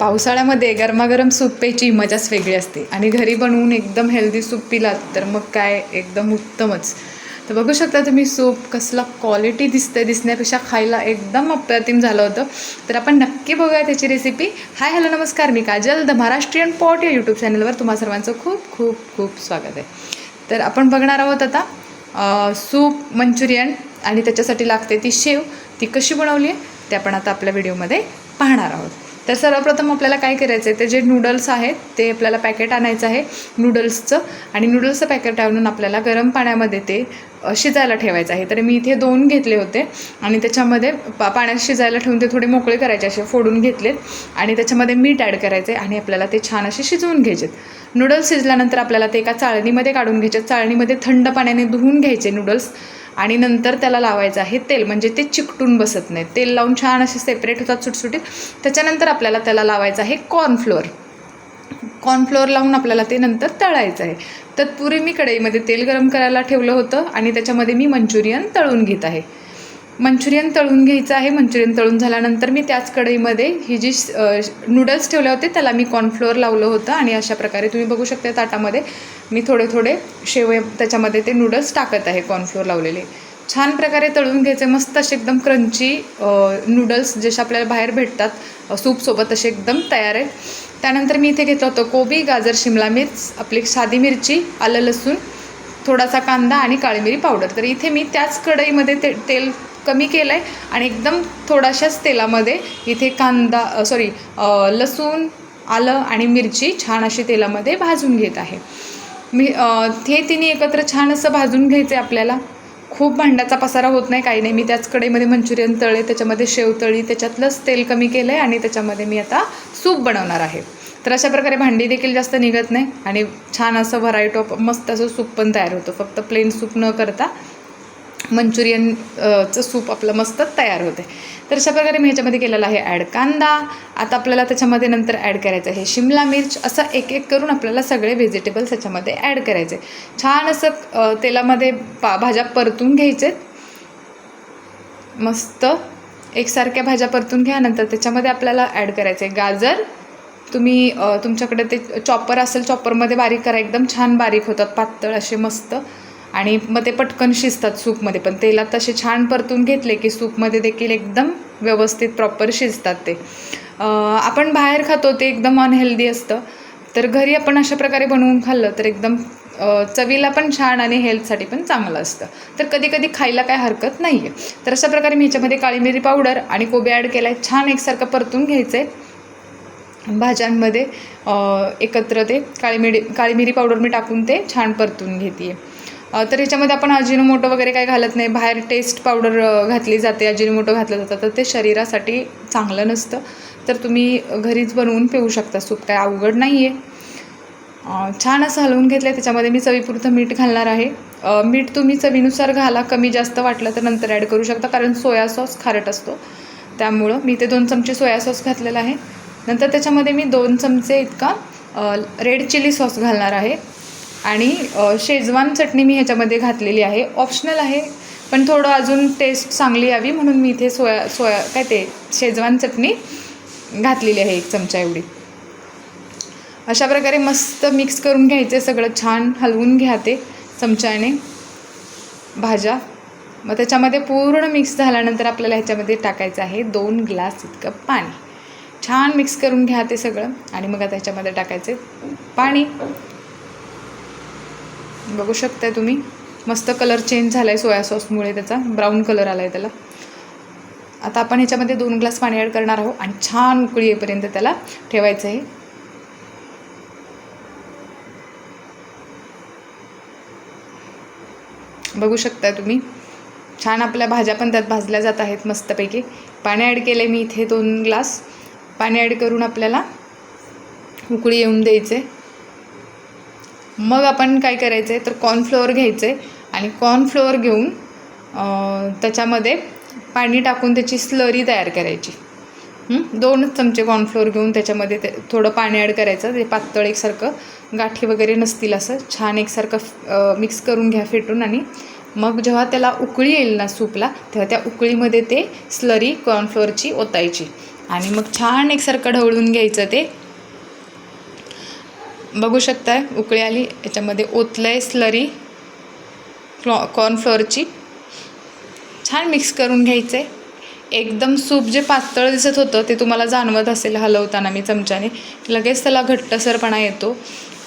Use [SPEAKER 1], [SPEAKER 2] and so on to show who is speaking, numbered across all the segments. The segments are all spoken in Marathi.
[SPEAKER 1] पावसाळ्यामध्ये गरमागरम सूप प्यायची मजाच वेगळी असते. आणि घरी बनवून एकदम हेल्दी सूप पिलात तर मग काय? एकदम उत्तमच. तर बघू शकता तुम्ही सूप कसला क्वालिटी दिसतंय दिसण्यापेक्षा खायला एकदम अप्रतिम झालं होतं. तर आपण नक्की बघूया त्याची रेसिपी हाय हॅलो नमस्कार. मी काजल द महाराष्ट्रीयन पॉट या यूट्यूब चॅनलवर तुम्हा सर्वांचं खूप खूप खूप स्वागत आहे. तर आपण बघणार आहोत आता सूप मंचुरियन आणि त्याच्यासाठी लागते ती शेव. ती कशी बनवली आहे? ते आपण आता आपल्या व्हिडिओमध्ये पाहणार आहोत. तर सर्वप्रथम आपल्याला काय करायचं आहे ते जे नूडल्स आहेत ते आपल्याला पॅकेट आणायचं आहे नूडल्सचं आणि नूडल्सचं पॅकेट आणून आपल्याला गरम पाण्यामध्ये ते शिजायला ठेवायचं आहे. तर मी इथे दोन घेतले होते आणि त्याच्यामध्ये पा पाण्यात शिजायला ठेवून ते थोडे मोकळे करायचे असे फोडून घेतलेत. आणि त्याच्यामध्ये मीठ ॲड करायचे आणि आपल्याला ते छान असे शिजवून घ्यायचे नूडल्स शिजल्यानंतर आपल्याला ते एका चाळणीमध्ये काढून घ्यायचे. चाळणीमध्ये थंड पाण्याने धुवून घ्यायचे नूडल्स आणि नंतर त्याला लावायचं आहे तेल. म्हणजे ते चिकटून बसत नाही तेल लावून छान असे सेपरेट होतात सुटसुटीत. त्याच्यानंतर आपल्याला त्याला लावायचं आहे कॉर्नफ्लोअर कॉर्नफ्लोअर लावून आपल्याला ते नंतर तळायचं आहे. तत्पूर्वी मी कढईमध्ये तेल गरम करायला ठेवलं होतं आणि त्याच्यामध्ये मी मंचुरियन तळून घेत आहे. मंचुरियन तळून घ्यायचं आहे. मंचुरियन तळून झाल्यानंतर मी त्याच कढईमध्ये ही जी नूडल्स ठेवले होते त्याला मी कॉर्नफ्लोअर लावलं होतं आणि अशा प्रकारे तुम्ही बघू शकता ताटामध्ये मी थोडे थोडे शेवय त्याच्यामध्ये ते नूडल्स टाकत आहे कॉर्नफ्लोअर लावलेले. छान प्रकारे तळून घ्यायचे मस्त असे एकदम क्रंची नूडल्स जसे आपल्याला बाहेर भेटतात सूपसोबत असे एकदम तयार आहेत. त्यानंतर मी इथे घेतलं होतं कोबी गाजर शिमला मिर्च आपली साधी मिरची आलं लसूण थोडासा कांदा आणि काळी मिरी पावडर. तर इथे मी त्याच कढईमध्ये ते तेल कमी केलं आहे आणि एकदम थोड्याशाच तेलामध्ये इथे कांदा सॉरी लसूण आलं आणि मिरची छान अशी तेलामध्ये भाजून घेत आहे. मी हे तिन्ही एकत्र छान असं भाजून घ्यायचं आहे आपल्याला. खूप भांड्याचा पसारा होत नाही काही नाही. मी त्याच कढईमध्ये मंचुरियन तळे त्याच्यामध्ये शेवतळी त्याच्यातलंच तेल कमी केलं आहे आणि त्याच्यामध्ये मी आता सूप बनवणार आहे. तर अशा प्रकारे भांडी देखील जास्त निघत नाही आणि छान असं व्हरायटी ऑफ मस्त असं सूप पण तयार होतं. फक्त प्लेन सूप न करता मंचुरियन चं सूप आपलं मस्त तयार होते. तर अशा प्रकारे मी ह्याच्यामध्ये केलेला आहे ॲड कांदा. आता आपल्याला त्याच्यामध्ये नंतर ॲड करायचं आहे शिमला मिर्च. असं एक एक करून आपल्याला सगळे व्हेजिटेबल्स ह्याच्यामध्ये ॲड करायचे. छान असं तेलामध्ये पा भाज्या परतून घ्यायचे. मस्त. एकसारख्या भाज्या परतून घ्या. नंतर त्याच्यामध्ये आपल्याला ॲड करायचं आहे गाजर. तुम्ही तुमच्याकडे ते चॉपर असेल चॉपरमध्ये बारीक करा. एकदम छान बारीक होतात. पातळ असे मस्त. आणि मग ते पटकन शिजतात सूपमध्ये. पण तेलात तसे छान परतून घेतले की सूपमध्ये देखील एकदम व्यवस्थित प्रॉपर शिजतात ते. आपण बाहेर खातो ते एकदम अनहेल्दी असतं. तर घरी आपण अशा प्रकारे बनवून खाल्लं तर एकदम चवीला पण छान आणि हेल्थसाठी पण चांगलं असतं. तर कधी कधी खायला काय हरकत नाही आहे तर अशा प्रकारे मी ह्याच्यामध्ये काळी मिरी पावडर आणि कोबी ॲड केला आहे छान एकसारखं परतून घ्यायचं आहे भाज्यांमध्ये एकत्र ते काळी मिरी काळी मिरी पावडर मी टाकून ते छान परतून घेते आहे तर ह्याच्यामध्ये आपण अजिनोमोटो वगैरे काही घालत नाही. बाहेर टेस्ट पावडर घातली जाते अजिनोमोटो घातलं जातं तर ते शरीरासाठी चांगलं नसतं. तर तुम्ही घरीच बनवून पिऊ शकता. सूप काय अवघड नाही आहे छान असं हलवून घेतलं आहे त्याच्यामध्ये मी चवीपुरतं मीठ घालणार आहे. मीठ तुम्ही चवीनुसार घाला. कमी जास्त वाटलं तर नंतर ॲड करू शकता. कारण सोया सॉस खारट असतो. त्यामुळं मी ते दोन चमचे सोया सॉस घातलेला आहे. नंतर त्याच्यामध्ये मी दोन चमचे इतका रेड चिली सॉस घालणार आहे. आणि शेजवान चटणी मी ह्याच्यामध्ये घातलेली आहे. ऑप्शनल आहे पण थोडं अजून टेस्ट चांगली यावी म्हणून मी इथे सोया सोया काय ते शेजवान चटणी घातलेली आहे एक चमचा एवढी. अशा प्रकारे मस्त मिक्स करून घ्यायचे सगळं छान हलवून घ्या ते चमच्याने भाज्या. मग त्याच्यामध्ये पूर्ण मिक्स झाल्यानंतर आपल्याला ह्याच्यामध्ये टाकायचं आहे दोन ग्लास इतकं पाणी. छान मिक्स करून घ्या ते सगळं. आणि मग आता ह्याच्यामध्ये टाकायचे पाणी. बघू शकताय तुम्ही. मस्त कलर चेंज झाला आहे सोया सॉसमुळे त्याचा. ब्राऊन कलर आला आहे त्याला. आता आपण ह्याच्यामध्ये दोन ग्लास पाणी ॲड करणार आहोत आणि छान उकळी येईपर्यंत त्याला ठेवायचं आहे. बघू शकता तुम्ही. छान आपल्या भाज्या पण त्यात भाजल्या जात आहेत मस्तपैकी. पाणी ॲड केले मी इथे दोन ग्लास पाणी ॲड करून आपल्याला उकळी येऊन द्यायचे मग आपण काय करायचं आहे तर कॉर्नफ्लोअर आहे आणि कॉर्नफ्लोअर घेऊन त्याच्यामध्ये पाणी टाकून त्याची स्लरी तयार करायची. दोनच दोन चमचे कॉर्नफ्लोअर घेऊन त्याच्यामध्ये ते थोडं पाणी ॲड करायचं. ते पातळ एकसारखं. गाठी वगैरे नसतील असं. छान एकसारखं मिक्स करून घ्या फेटून आणि मग जेव्हा त्याला उकळी येईल ना सूपला तेव्हा त्या उकळीमध्ये ते स्लरी कॉर्नफ्लोअरची ओतायची. आणि मग छान एकसारखं ढवळून घ्यायचं ते. बघू शकताय उकळी आली. याच्यामध्ये ओतलं आहे स्लरी क्लॉ कॉर्नफ्लोअरची छान मिक्स करून घ्यायचं आहे एकदम सूप जे पातळ दिसत होतं ते तुम्हाला जाणवत असेल हलवताना मी चमच्याने. लगेच त्याला घट्टसरपणा येतो.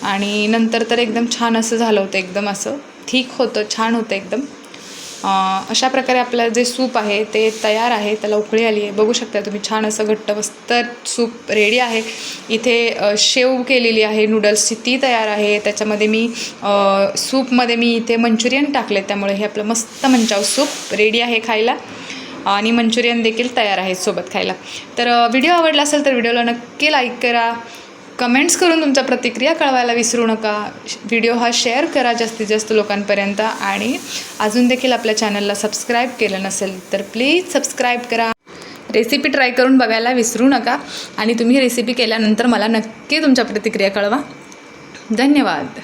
[SPEAKER 1] आणि नंतर तर एकदम छान असं झालं होतं एकदम असं. ठीक होतं छान होतं एकदम. अशा प्रकारे आपलं जे सूप आहे ते तयार आहे त्याला उकळी आली आहे. बघू शकता तुम्ही छान असं घट्ट तर सूप रेडी आहे. इथे शेव केलेली आहे नूडल्सची ती तयार आहे. त्याच्यामध्ये मी सूपमध्ये मी इथे मंचुरियन टाकले. त्यामुळे हे आपलं मस्त मंचाव सूप रेडी आहे खायला. आणि मंचुरियन देखील तयार आहे सोबत खायला. तर व्हिडिओ आवडला असेल तर व्हिडिओला नक्की लाईक करा. कमेंट्स करून तुमच्या प्रतिक्रिया कळवायला विसरू नका. व्हिडिओ हा शेअर करा जास्तीत जास्त लोकांपर्यंत आणि अजून देखील आपल्या चॅनलला सबस्क्राईब केलं नसेल तर प्लीज सबस्क्राईब करा. रेसिपी ट्राय करून बघायला विसरू नका आणि तुम्ही रेसिपी केल्यानंतर मला नक्की तुमच्या प्रतिक्रिया कळवा. धन्यवाद.